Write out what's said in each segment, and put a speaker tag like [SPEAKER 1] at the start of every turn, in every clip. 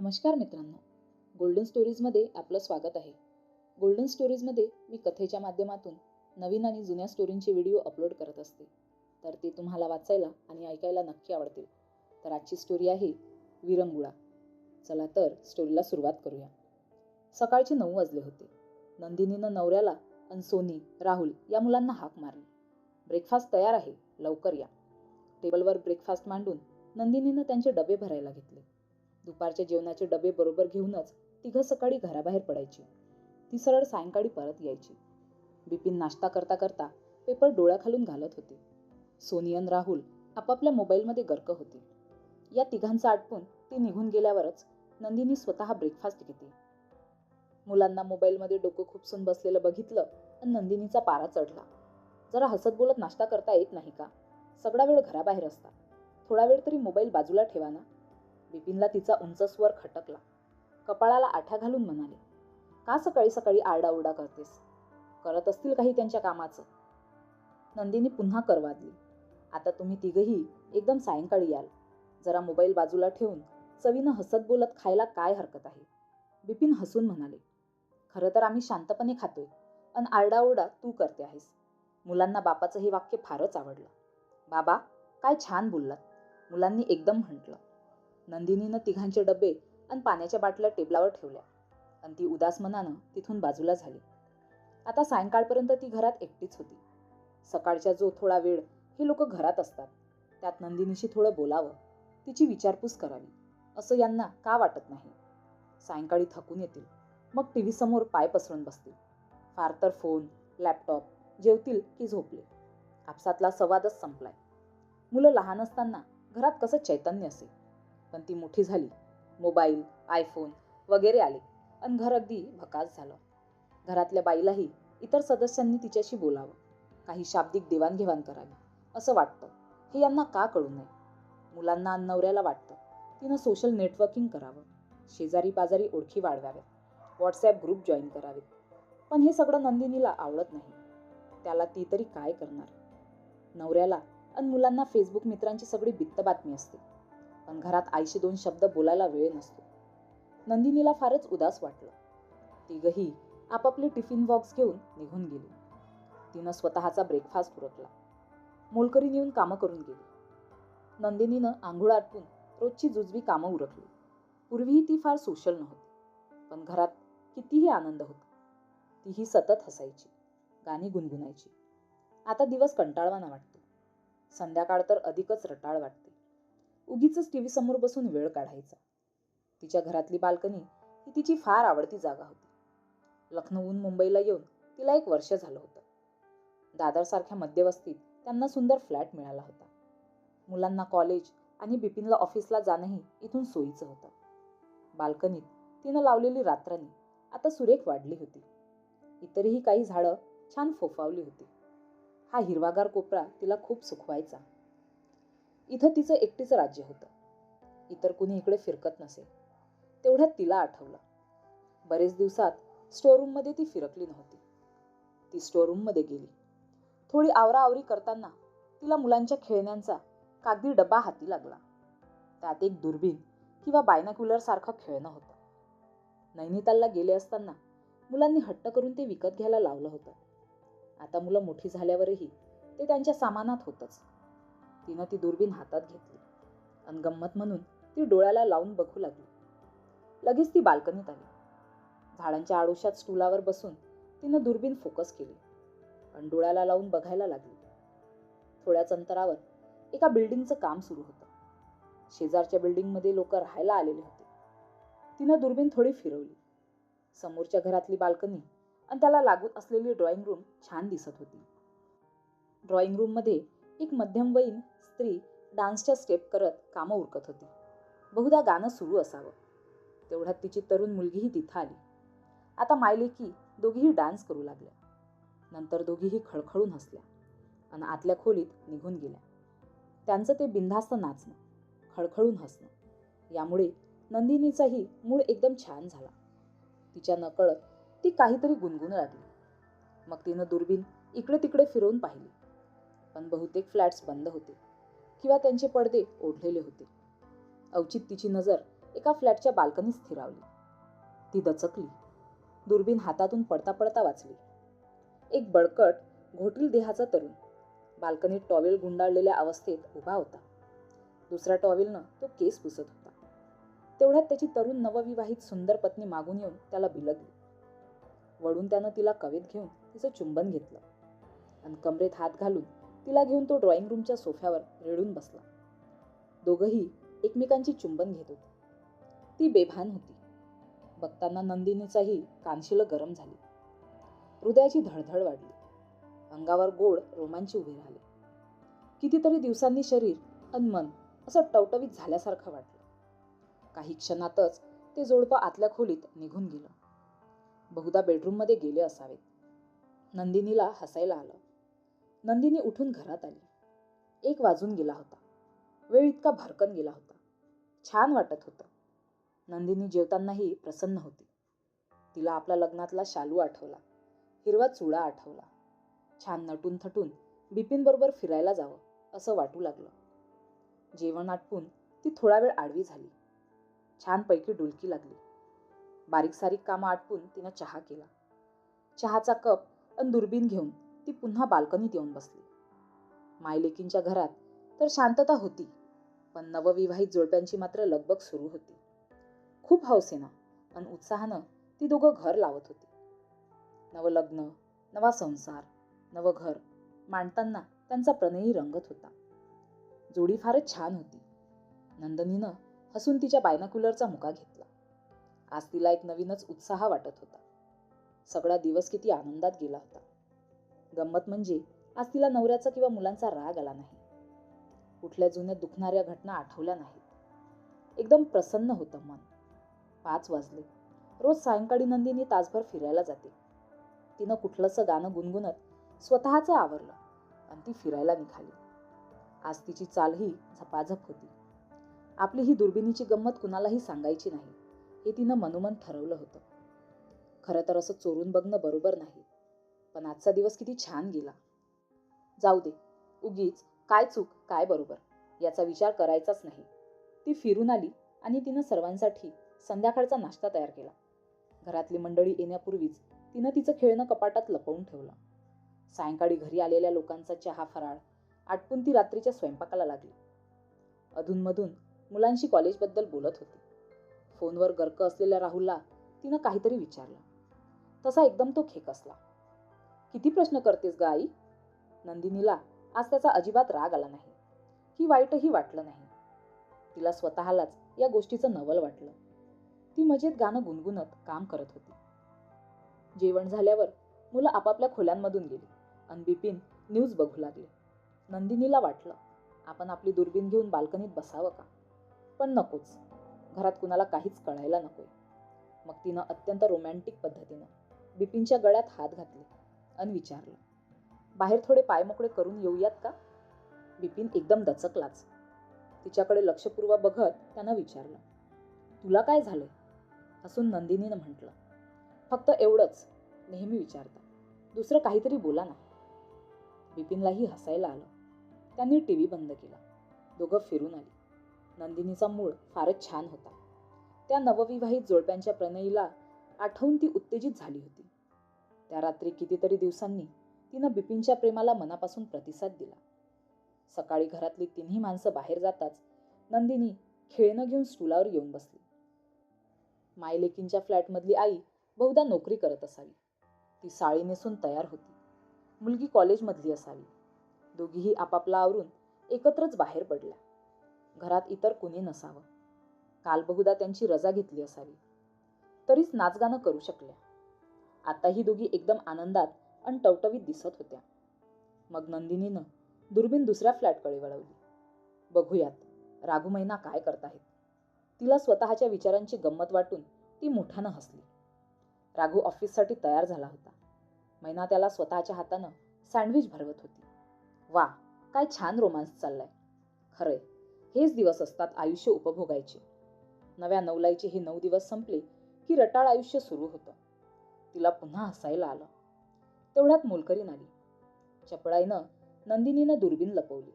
[SPEAKER 1] नमस्कार मित्रांनो. गोल्डन स्टोरीजमध्ये आपलं स्वागत आहे. गोल्डन स्टोरीजमध्ये मी कथेच्या माध्यमातून नवीन आणि जुन्या स्टोरींचे व्हिडिओ अपलोड करत असते. तर ते तुम्हाला वाचायला आणि ऐकायला नक्की आवडतील. तर आजची स्टोरी आहे विरंगुळा. चला तर स्टोरीला सुरुवात करूया. सकाळचे नऊ वाजले होते. नंदिनीनं नवऱ्याला आणि सोनी राहुल या मुलांना हाक मारली. ब्रेकफास्ट तयार आहे. लवकर या. टेबलवर ब्रेकफास्ट मांडून नंदिनीनं त्यांचे डबे भरायला घेतले. दुपारच्या जेवणाचे डबे बरोबर घेऊनच तिघं सकाळी घराबाहेर पडायची. ती सरळ सायंकाळी परत यायची. बिपिन नाश्ता करता करता पेपर डोळ्याखालून घालत होते. सोनियन राहुल आपापल्या मोबाईलमध्ये गर्क होते. या तिघांचं आटपून ती निघून गेल्यावरच नंदिनी स्वतः ब्रेकफास्ट घेते. मुलांना मोबाईलमध्ये डोकं खुपसून बसलेलं बघितलं आणि नंदिनीचा पारा चढला. जरा हसत बोलत नाश्ता करता येत नाही का? सगळा वेळ घराबाहेर असता. थोडा वेळ तरी मोबाईल बाजूला ठेवा ना? बिपिनला तिचा उंच स्वर खटकला. कपाळाला आठ्या घालून म्हणाले का सकाळी सकाळी आरडाओरडा करतेस? करत असतील काही त्यांच्या कामाचं. नंदिनी पुन्हा करवादली. आता तुम्ही तिघही एकदम सायंकाळी याल. जरा मोबाईल बाजूला ठेवून चवीनं हसत बोलत खायला काय हरकत आहे? बिपिन हसून म्हणाले खरं तर आम्ही शांतपणे खातोय पण आरडाओरडा तू करते आहेस. मुलांना बापाचं हे वाक्य फारच आवडलं. बाबा काय छान बोललात. मुलांनी एकदम म्हटलं. नंदिनीनं तिघांचे डबे आणि पाण्याच्या बाटल्या टेबलावर ठेवल्या. आणि ती उदास मनानं तिथून बाजूला झाली. आता सायंकाळपर्यंत ती घरात एकटीच होती. सकाळच्या जो थोडा वेळ हे लोक घरात असतात त्यात नंदिनीशी थोडं बोलावं तिची विचारपूस करावी असं यांना का वाटत नाही? सायंकाळी थकून येतील मग टी व्ही समोर पाय पसरून बसतील. फार तर फोन लॅपटॉप जेवतील की झोपले. आपसातला संवादच संपलाय. मुलं लहान असताना घरात कसं चैतन्य असेल? पण ती मोठी झाली. मोबाईल आयफोन वगैरे आले आणि घर अगदी भकास झालं. घरातल्या बाईलाही इतर सदस्यांनी तिच्याशी बोलावं. काही शाब्दिक देवाणघेवाण करावी असं वाटतं. हे यांना का कळू नये? मुलांना आणि नवऱ्याला वाटतं. तिनं सोशल नेटवर्किंग करावं. शेजारी पाजारी ओळखी वाढवाव्यात. व्हॉट्सॲप ग्रुप जॉईन करावेत. पण हे सगळं नंदिनीला आवडत नाही. त्याला ती तरी काय करणार? नवऱ्याला आणि मुलांना फेसबुक मित्रांची सगळी बित्त बातमी असते. पण घरात आईशी दोन शब्द बोलायला वेळ नसतो. नंदिनीला फारच उदास वाटलं. तिघही आपापले टिफिन बॉक्स घेऊन निघून गेली. तिनं स्वतःचा ब्रेकफास्ट उरकला. मोलकरी नेऊन कामं करून गेली. नंदिनीनं आंघोळ आटपून रोजची जुजबी कामं उरकली. पूर्वीही ती फार सोशल नव्हती पण घरात कितीही आनंद होता तीही सतत हसायची गाणी गुणगुणायची. आता दिवस कंटाळवाना वाटतो. संध्याकाळ तर अधिकच रटाळ वाटते. उगीच टी व्ही समोर बसून वेळ काढायचा. तिच्या घरातली बाल्कनी ही तिची फार आवडती जागा होती. लखनौहून मुंबईला येऊन तिला एक वर्ष झालं होतं. दादरसारख्या मध्यवस्तीत त्यांना सुंदर फ्लॅट मिळाला होता. मुलांना कॉलेज आणि बिपिनला ऑफिसला जाणंही इथून सोयीचं होतं. बाल्कनीत तिनं लावलेली रात्रानी आता सुरेख वाढली होती. इतरही काही झाडं छान फोफावली होती. हा हिरवागार कोपरा तिला खूप सुखवायचा. इथं तिचं एकटीचं राज्य होतं. इतर कुणी इकडे फिरकत नसे. तेवढ्यात तिला आठवलं. बरेच दिवसात स्टोअरूममध्ये ती फिरकली नव्हती. ती स्टोअरूममध्ये गेली. थोडी आवराआवरी करताना तिला मुलांच्या खेळण्यांचा कागदी डबा हाती लागला. त्यात एक दुर्बीण किंवा बायनाक्युलर सारखं खेळणं होतं. नैनितालला गेले असताना मुलांनी हट्ट करून ते विकत घ्यायला लावलं होतं. आता मुलं मोठी झाल्यावरही ते त्यांच्या सामानात होतंच. तिनं ती दुर्बीण हातात घेतली आणि गंमत म्हणून ती डोळ्याला लावून बघू लागली. लगेच ती बाल्कनीत आली. झाडांच्या आडोशात स्टुलावर बसून तिनं दुर्बीण फोकस केली आणि डोळ्याला लावून बघायला लागली. थोड्याच अंतरावर एका बिल्डिंगचं काम सुरू होतं. शेजारच्या बिल्डिंगमध्ये लोक राहायला आलेले होते. तिनं दुर्बीण थोडी फिरवली. समोरच्या घरातली बाल्कनी आणि त्याला लागून असलेली ड्रॉइंग रूम छान दिसत होती. ड्रॉइंग रूममध्ये एक मध्यमवयीन स्त्री डान्सच्या स्टेप करत कामं उरकत होती. बहुधा गाणं सुरू असावं. तेवढ्यात तिची तरुण मुलगीही तिथं आली. आता मायलेकी दोघीही डान्स करू लागल्या. नंतर दोघीही खळखळून हसल्या आणि आतल्या खोलीत निघून गेल्या. त्यांचं ते बिनधास्त नाचणं खळखळून हसणं यामुळे नंदिनीचाही मूड एकदम छान झाला. तिच्या नकळत ती काहीतरी गुणगुण लागली. मग तिनं दुर्बीण इकडे तिकडे फिरवून पाहिली. पण बहुतेक फ्लॅट्स बंद होते. किंवा त्यांचे पडदे ओढलेले होते. अवचित तिची नजर एका फ्लॅटच्या बाल्कनीत स्थिरावली. ती दचकली. दुर्बीण हातातून पडता पडता वाचली. एक बळकट घोटील देहाचा तरुण. बाल्कनीत टॉवेल गुंडाळलेल्या अवस्थेत उभा होता. दुसऱ्या टॉवेलनं तो केस पुसत होता. तेवढ्यात त्याची तरुण नवविवाहित सुंदर पत्नी मागून येऊन त्याला बिलगली. वळून त्यानं तिला कवेत घेऊन तिचं चुंबन घेतलं. आणि कमरेत हात घालून तिला घेऊन तो ड्रॉइंग रूमच्या सोफ्यावर रेडून बसला. दोघंही एकमेकांची चुंबन घेत होते. ती बेभान होती. बघताना नंदिनीचाही कानशिलं गरम झाली. हृदयाची धडधड वाढली. अंगावर गोड रोमांच उभे राहिले. कितीतरी दिवसांनी शरीर अन मन असं टवटवीत झाल्यासारखं वाटलं. काही क्षणातच ते जोडपं आतल्या खोलीत निघून गेलं. बहुधा बेडरूममध्ये गेले असावेत. नंदिनीला हसायला आलं. नंदिनी उठून घरात आली. एक वाजून गेला होता. वेळ इतका भरकन गेला होता. छान वाटत होतं. नंदिनी जेवतानाही प्रसन्न होती. तिला आपला लग्नातला शालू आठवला. हिरवा चुडा आठवला. छान नटून थटून बिपिनबरोबर फिरायला जावं असं वाटू लागलं. जेवण आटपून ती थोडा वेळ आडवी झाली. छानपैकी डुलकी लागली. बारीक सारीक कामं आटपून तिनं चहा केला. चहाचा कप आणि दुर्बीन घेऊन ती पुन्हा बाल्कनीत येऊन बसली. मायलेकींच्या घरात तर शांतता होती पण नवविवाहित जोडप्यांची मात्र लगबग सुरू होती. खूप हौसेना आणि उत्साहानं ती दोघं घर लावत होती. नवलग्न नवा संसार नवं घर मांडताना त्यांचा प्रणयी रंगत होता. जोडी फारच छान होती. नंदनीनं हसून तिच्या बायनाकुलरचा मुका घेतला. आज तिला एक नवीनच उत्साह वाटत होता. सगळा दिवस किती आनंदात गेला होता. गंमत म्हणजे आज तिला नवऱ्याचा किंवा मुलांचा राग आला नाही. कुठल्या जुन्या दुखणाऱ्या घटना आठवल्या नाहीत. एकदम प्रसन्न होतं मन. पाच वाजले. रोज सायंकाळी नंदिनी तासभर फिरायला जाते. तिनं कुठलंसं गाणं गुणगुणत स्वतःचं आवरलं आणि ती फिरायला निघाली. आज तिची चालही झपाझप होती. आपली ही दुर्बिणीची गंमत कुणालाही सांगायची नाही हे तिनं मनोमन ठरवलं होतं. खरं तर असं चोरून बघणं बरोबर नाही. पण आजचा दिवस किती छान गेला. जाऊ दे उगीच काय चूक काय बरोबर याचा विचार करायचाच नाही. ती फिरून आली आणि तिनं सर्वांसाठी संध्याकाळचा नाश्ता तयार केला. घरातली मंडळी येण्यापूर्वीच तिनं तिचं खेळणं कपाटात लपवून ठेवलं. सायंकाळी घरी आलेल्या लोकांचा चहा फराळ आटपून ती रात्रीच्या स्वयंपाकाला लागली. अधूनमधून मुलांशी कॉलेजबद्दल बोलत होती. फोनवर गर्क असलेल्या राहुलला तिनं काहीतरी विचारलं. तसा एकदम तो खेकसला किती प्रश्न करतेस ग आई? नंदिनीला आज त्याचा अजिबात राग आला नाही. ही वाईटही वाटलं नाही. तिला स्वतःलाच या गोष्टीचं नवल वाटलं. ती मजेत गाणं गुणगुणत काम करत होती. जेवण झाल्यावर मुलं आपापल्या खोल्यांमधून गेली आणि बिपिन न्यूज बघू लागले. नंदिनीला वाटलं आपण आपली दुर्बीन घेऊन बाल्कनीत बसावं का? पण नकोच. घरात कुणाला काहीच कळायला नकोय. मग तिनं अत्यंत रोमॅन्टिक पद्धतीनं बिपिनच्या गळ्यात हात घातले. अन विचारलं. बाहेर थोडे पाय मोकळे करून येऊयात का? बिपिन एकदम दचकलाच. तिच्याकडे लक्षपूर्वक बघत त्यानं विचारलं तुला काय झालंय? असून नंदिनीनं म्हटलं फक्त एवढंच. नेहमी विचारता. दुसरं काहीतरी बोला ना. बिपिनलाही हसायला आलं. त्यांनी टी व्ही बंद केला. दोघं फिरून आली. नंदिनीचा मूळ फारच छान होता. त्या नवविवाहित जोडप्यांच्या प्रणयीला आठवून ती उत्तेजित झाली होती. त्या रात्री कितीतरी दिवसांनी तिनं बिपिनच्या प्रेमाला मनापासून प्रतिसाद दिला. सकाळी घरातली तिन्ही माणसं बाहेर जाताच नंदिनी खेळणं घेऊन स्टुलावर येऊन बसली. मायलेकींच्या फ्लॅटमधली आई बहुधा नोकरी करत असावी. ती साळी नेसून तयार होती. मुलगी कॉलेजमधली असावी. दोघीही आपापला आवरून एकत्रच बाहेर पडल्या. घरात इतर कुणी नसावं. काल बहुधा त्यांची रजा घेतली असावी. तरीच नाचगाणं करू शकल्या. आता ही दोघी एकदम आनंदात आणि टवटवीत दिसत होत्या. मग नंदिनीनं दुर्बीण दुसऱ्या फ्लॅटकडे वळवली. बघूयात राघुमैना काय करताहेत? तिला स्वतःच्या विचारांची गंमत वाटून ती मोठ्यानं हसली. राघू ऑफिससाठी तयार झाला होता. मैना त्याला स्वतःच्या हातानं सँडविच भरवत होती. वा काय छान रोमांस चाललाय. खरंय हेच दिवस असतात आयुष्य उपभोगायचे. नव्या नवलाईचे हे नऊ दिवस संपले की रटाळ आयुष्य सुरू होतं. तिला पुन्हा हसायला आलं. तेवढ्यात मोलकरीन आली. चपळाईनं नंदिनीनं दुर्बीन लपवली.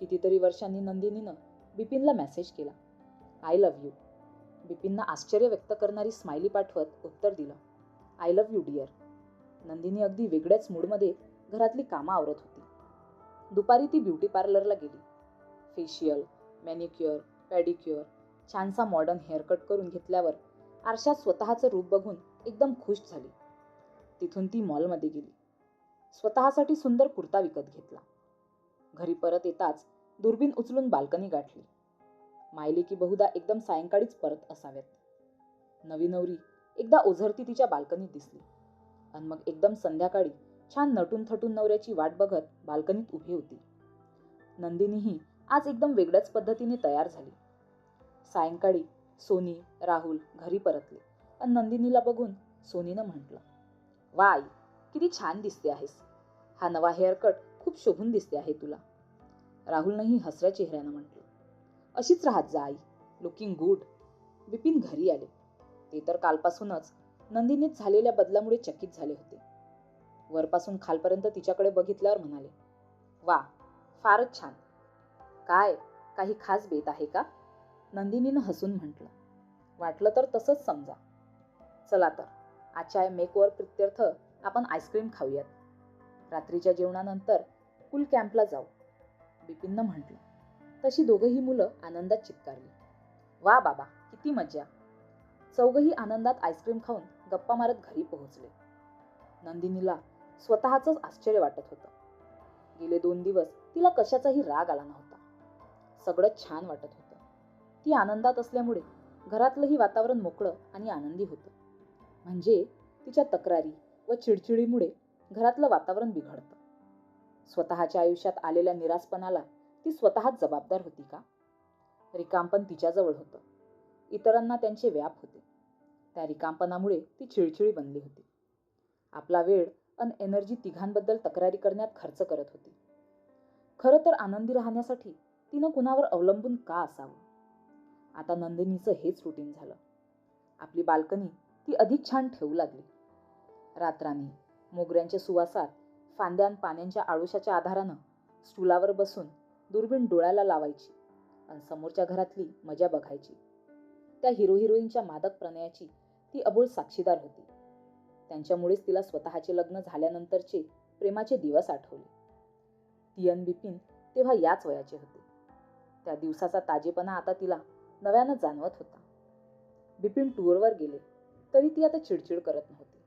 [SPEAKER 1] कितीतरी वर्षांनी नंदिनीनं बिपिनला मेसेज केला. आय लव्ह यू बिपिननं आश्चर्य व्यक्त करणारी स्माइली पाठवत उत्तर दिलं. I love you dear Nandini अगदी वेगळ्याच मूडमध्ये घरातली कामं आवरत होती. दुपारी ती ब्युटी पार्लरला गेली. फेशियल मॅनिक्युअर पॅडिक्युअर छानसा मॉडर्न हेअरकट करून घेतल्यावर आरशात स्वतःचं रूप बघून एकदम खुश झाली. तिथून ती मॉलमध्ये गेली. स्वतःसाठी सुंदर कुर्ता विकत घेतला. घरी परत येताच दुर्बीन उचलून बाल्कनी गाठली. मायली की बहुधा एकदम सायंकाळीच परत असाव्यात. नवी नवरी एकदा ओझरती तिच्या बाल्कनीत दिसली. आणि मग एकदम संध्याकाळी छान नटून थटून नवऱ्याची वाट बघत बाल्कनीत उभी होती. नंदिनीही आज एकदम वेगळ्याच पद्धतीने तयार झाली. सायंकाळी सोनी राहुल घरी परतले. नंदिनीला बघून सोनीनं म्हटलं वा आई किती छान दिसते आहेस. हा नवा हेअरकट खूप शोभून दिसते आहे तुला. राहुलनंही हसऱ्या चेहऱ्यानं म्हटलं अशीच राहत जा आई लुकिंग गुड बिपिन घरी आले. ते तर कालपासूनच नंदिनीत झालेल्या बदलामुळे चकित झाले होते. वरपासून खालपर्यंत तिच्याकडे बघितल्यावर म्हणाले वा फारच छान. काय काही खास बेत आहे का? नंदिनीनं हसून म्हटलं वाटलं तर तसंच समजा. चला तर. आजच्या मेकओवर प्रित्यर्थ आपण आईस्क्रीम खाऊयात. रात्रीच्या जेवणानंतर कुल कॅम्पला जाऊ. बिपिननं म्हटलं तशी दोघंही मुलं आनंदात चित्कारली वा बाबा किती मज्जा. चौघही आनंदात आईस्क्रीम खाऊन गप्पा मारत घरी पोहोचले. नंदिनीला स्वतःच आश्चर्य वाटत होतं. गेले दोन दिवस तिला कशाचाही राग आला नव्हता. सगळं छान वाटत होतं. ती आनंदात असल्यामुळे घरातलंही वातावरण मोकळं आणि आनंदी होतं. म्हणजे तिच्या तक्रारी व चिडचिडीमुळे घरातलं वातावरण बिघडतं. स्वतःच्या आयुष्यात आलेल्या निरासपणाला ती स्वतःच जबाबदार होती का? रिकामपण तिच्याजवळ होतं. इतरांना त्यांचे व्याप होते. त्या रिकामपणामुळे ती चिळचिळी बनली होती. आपला वेळ अन एनर्जी तिघांबद्दल तक्रारी करण्यात खर्च करत होती. खरं तर आनंदी राहण्यासाठी तिनं कुणावर अवलंबून का असावं? आता नंदिनीचं हेच रुटीन झालं. आपली बाल्कनी ती अधिक छान ठेवू लागली. रात्राने मोगऱ्यांच्या सुवासात फांद्यान पाण्यांच्या आळुशाच्या आधारानं स्टुलावर बसून दुर्बीण डोळ्याला लावायची आणि समोरच्या घरातली मजा बघायची. त्या हिरो हिरोईनच्या मादक प्रणयाची ती अबोल साक्षीदार होती. त्यांच्यामुळेच तिला स्वतःचे लग्न झाल्यानंतरचे प्रेमाचे दिवस आठवले. तियन बिपिन तेव्हा याच वयाचे होते. त्या दिवसाचा ताजेपणा आता तिला नव्यानं जाणवत होता. बिपिन टूरवर गेले. तरी ती आता चिडचिड करत नव्हती.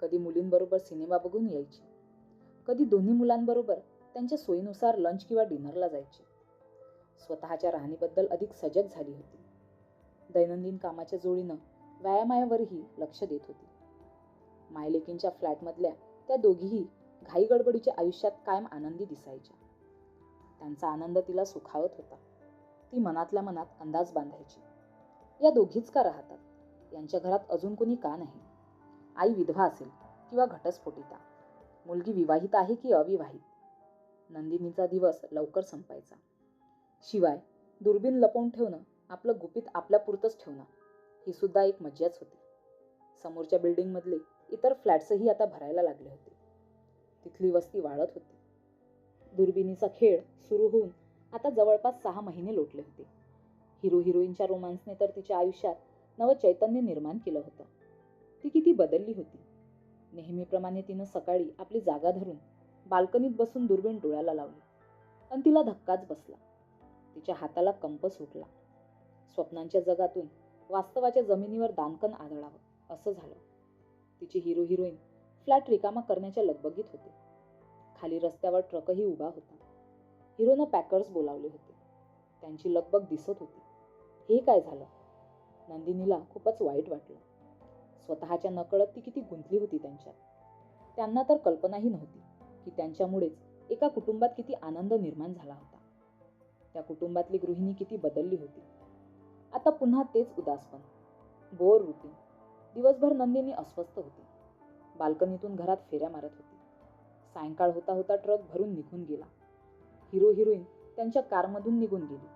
[SPEAKER 1] कधी मुलींबरोबर सिनेमा बघून यायची. कधी दोन्ही मुलांबरोबर त्यांच्या सोयीनुसार लंच किंवा डिनरला जायची. स्वतःच्या राहणीबद्दल अधिक सजग झाली होती. दैनंदिन कामाच्या जोडीनं व्यायामावरही लक्ष देत होती. मायलेकींच्या फ्लॅटमधल्या त्या दोघीही घाई गडबडीच्या आयुष्यात कायम आनंदी दिसायच्या. त्यांचा आनंद तिला सुखावत होता. ती मनातल्या मनात अंदाज बांधायची. या दोघीच का राहतात? यांच्या घरात अजून कोणी का नाही? आई विधवा असेल किंवा घटस्फोटिता. मुलगी विवाहित आहे की अविवाहित? नंदिनीचा दिवस लवकर संपायचा. शिवाय दुर्बीण लपवून ठेवणं आपलं गुपित आपल्यापुरतंच ठेवणं ही सुद्धा एक मज्जाच होती. समोरच्या बिल्डिंगमधले इतर फ्लॅट्सही आता भरायला लागले होते. तिथली वस्ती वाढत होती. दुर्बिणीचा खेळ सुरू होऊन आता जवळपास सहा महिने लोटले होते. हिरो हिरोईनच्या रोमांसने तर तिच्या आयुष्यात नवं चैतन्य निर्माण केलं होतं. ती किती बदलली होती. नेहमीप्रमाणे तिनं सकाळी आपली जागा धरून बाल्कनीत बसून दुर्बीण डोळ्याला लावली. आणि तिला धक्काच बसला. तिच्या हाताला कंप सुटला. स्वप्नांच्या जगातून वास्तवाच्या जमिनीवर दानकन आदळावं असं झालं. तिचे हिरो हिरोईन फ्लॅट रिकामा करण्याच्या लगबगीत होते. खाली रस्त्यावर ट्रकही उभा होता. हिरोनं पॅकर्स बोलावले होते. त्यांची लगबग दिसत होती. हे काय झालं? नंदिनीला खूपच वाईट वाटलं. स्वतःच्या नकळत ती किती गुंतली होती त्यांच्यात. त्यांना तर कल्पनाही नव्हती की त्यांच्यामुळेच एका कुटुंबात किती आनंद निर्माण झाला होता. त्या कुटुंबातली गृहिणी किती बदलली होती. आता पुन्हा तेच उदासपण बोर रुटीन दिवसभर नंदिनी अस्वस्थ होती. बाल्कनीतून घरात फेऱ्या मारत होती. सायंकाळ होता होता ट्रक भरून निघून गेला. हिरो हिरोईन त्यांच्या कारमधून निघून गेली.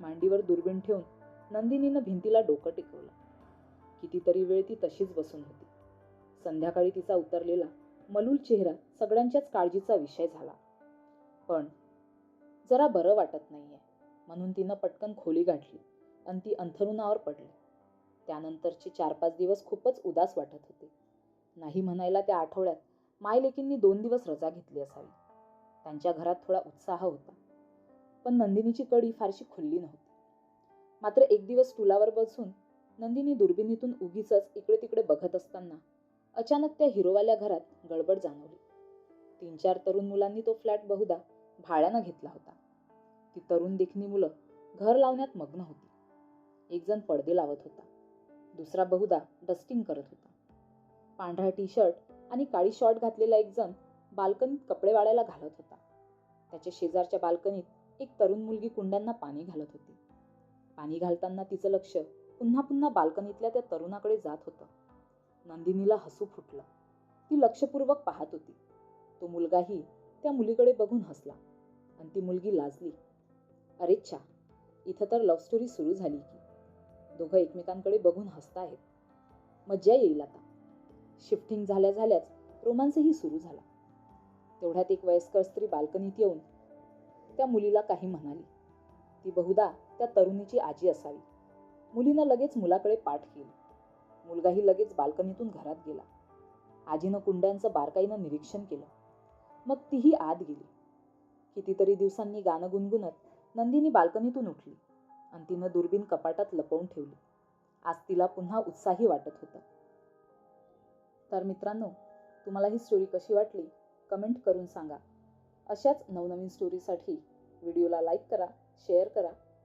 [SPEAKER 1] मांडीवर दुर्बीण ठेवून नंदिनीनं भिंतीला डोकं टेकवलं. कितीतरी वेळ ती तशीच बसून होती. संध्याकाळी तिचा उतरलेला मलूल चेहरा सगळ्यांच्याच काळजीचा विषय झाला. पण जरा बरं वाटत नाहीये म्हणून तिनं पटकन खोली गाठली आणि ती अंथरुणावर पडली. त्यानंतरचे चार पाच दिवस खूपच उदास वाटत होते. नाही म्हणायला त्या आठवड्यात मायलेकींनी दोन दिवस रजा घेतली असावी. त्यांच्या घरात थोडा उत्साह होता. पण नंदिनीची कडी फारशी खुलली नव्हती. मात्र एक दिवस टुलावर बसून नंदिनी दुर्बिणीतून उगीच इकडे तिकडे बघत असताना अचानक त्या हिरोवाल्या घरात गडबड जाणवली. तीन चार तरुण मुलांनी तो फ्लॅट बहुधा भाड्यानं घेतला होता. ती तरुण देखणी मुलं घर लावण्यात मग्न होती. एक जण पडदे लावत होता. दुसरा बहुधा डस्टिंग करत होता. पांढरा टी शर्ट आणि काळी शॉर्ट घातलेला एक जण बाल्कनीत कपडे वाळायला घालत होता. त्याच्या शेजारच्या बाल्कनीत एक तरुण मुलगी कुंड्यांना पाणी घालत होती. पाणी घालताना तिचं लक्ष पुन्हा पुन्हा बाल्कनीतल्या त्या तरुणाकडे जात होतं. नंदिनीला हसू फुटलं. ती लक्षपूर्वक पाहत होती. तो मुलगाही त्या मुलीकडे बघून हसला आणि ती मुलगी लाजली. अरे छा इथं तर लव्ह स्टोरी सुरू झाली की. दोघं एकमेकांकडे बघून हसताहेत. मज्जा येईल आता. शिफ्टिंग झाल्या झाल्याच रोमांसही सुरू झाला. तेवढ्यात एक वयस्कर स्त्री बाल्कनीत येऊन त्या मुलीला काही म्हणाली. ती बहुधा त्या तरुणीची आजी असावी. मुलीनं लगेच मुलाकडे पाठ केली. मुलगाही लगेच बाल्कनीतून घरात गेला. आजीनं कुंड्यांचं बारकाईनं निरीक्षण केलं. मग तीही आत गेली. कितीतरी दिवसांनी गाणं गुणगुणत नंदिनी बाल्कनीतून उठली आणि तिनं दुर्बीन कपाटात लपवून ठेवली. आज तिला पुन्हा उत्साही वाटत होतं. तर मित्रांनो तुम्हाला ही स्टोरी कशी वाटली? कमेंट करून सांगा. अशाच नवनवीन स्टोरीसाठी व्हिडिओला लाईक करा शेअर करा.